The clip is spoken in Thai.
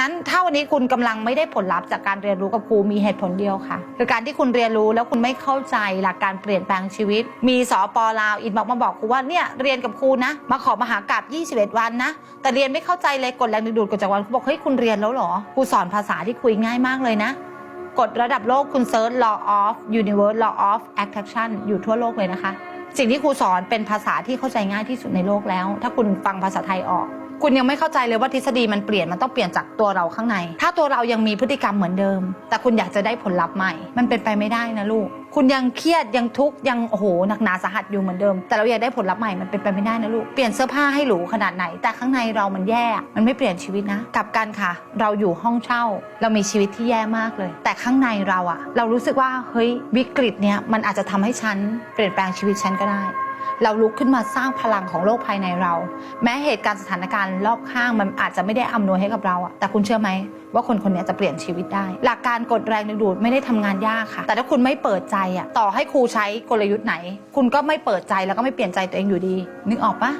นั้นถ้าวันนี้คุณกำลังไม่ได้ผลลัพธ์จากการเรียนรู้กับครูมีเหตุผลเดียวค่ะ คือการที่คุณเรียนรู้แล้วคุณไม่เข้าใจหลักการเปลี่ยนแปลงชีวิต มีสอปอลาวอินบอกมาบอกครูว่าเนี่ยเรียนกับครูนะ มาขอมหากราบ21 วันนะ แต่เรียนไม่เข้าใจเลยกดแรงดึงดูดกดจากวันครูบอกเฮ้ยคุณเรียนแล้วเหรอครูสอนภาษาที่คุยง่ายมากเลยนะกฎระดับโลกคุณเซิร์ช law of universe law of attraction อยู่ทั่วโลกเลยนะคะ สิ่งที่ครูสอนเป็นภาษาที่เข้าใจง่ายที่สุดในโลกแล้ว ถ้าคุณฟังภาษาไทยออก คุณยังไม่เข้าใจเลยว่าทฤษฎีมันเปลี่ยนมันต้องเปลี่ยนจากตัวเราข้างใน ถ้าตัวเรายังมีพฤติกรรมเหมือนเดิม แต่คุณอยากจะได้ผลลัพธ์ใหม่ มันเป็นไปไม่ได้นะลูก คุณยังเครียดยังทุกข์ยังโอ้โหหนักหนาสาหัสอยู่เหมือนเดิม แต่เราอยากได้ผลลัพธ์ใหม่มันเป็นไปไม่ได้นะลูกเปลี่ยนเสื้อผ้าให้หรูขนาดไหน แต่ข้างในเรามันแย่มันไม่เปลี่ยนชีวิตนะกลับกันค่ะ เราอยู่ห้องเช่า เรามีชีวิตที่แย่มากเลย แต่ข้างในเราอะเรารู้สึกว่าเฮ้ยวิกฤตเนี้ยมันอาจจะทำให้ฉันเปลี่ยนแปลงชีวิตฉันก็ได้ เราลุกขึ้นมาสร้างพลังของโลกภายในเรา แม้เหตุการณ์สถานการณ์รอบข้างมันอาจจะไม่ได้อำนวยให้กับเราอะแต่คุณเชื่อไหมว่าคนคนนี้จะเปลี่ยนชีวิตได้ หลักการกดแรงดึงดูดไม่ได้ทำงานยากค่ะ แต่ถ้าคุณไม่เปิดใจอะต่อให้ครูใช้กลยุทธ์ไหน คุณก็ไม่เปิดใจแล้วก็ไม่เปลี่ยนใจตัวเองอยู่ดี นึกออกปะ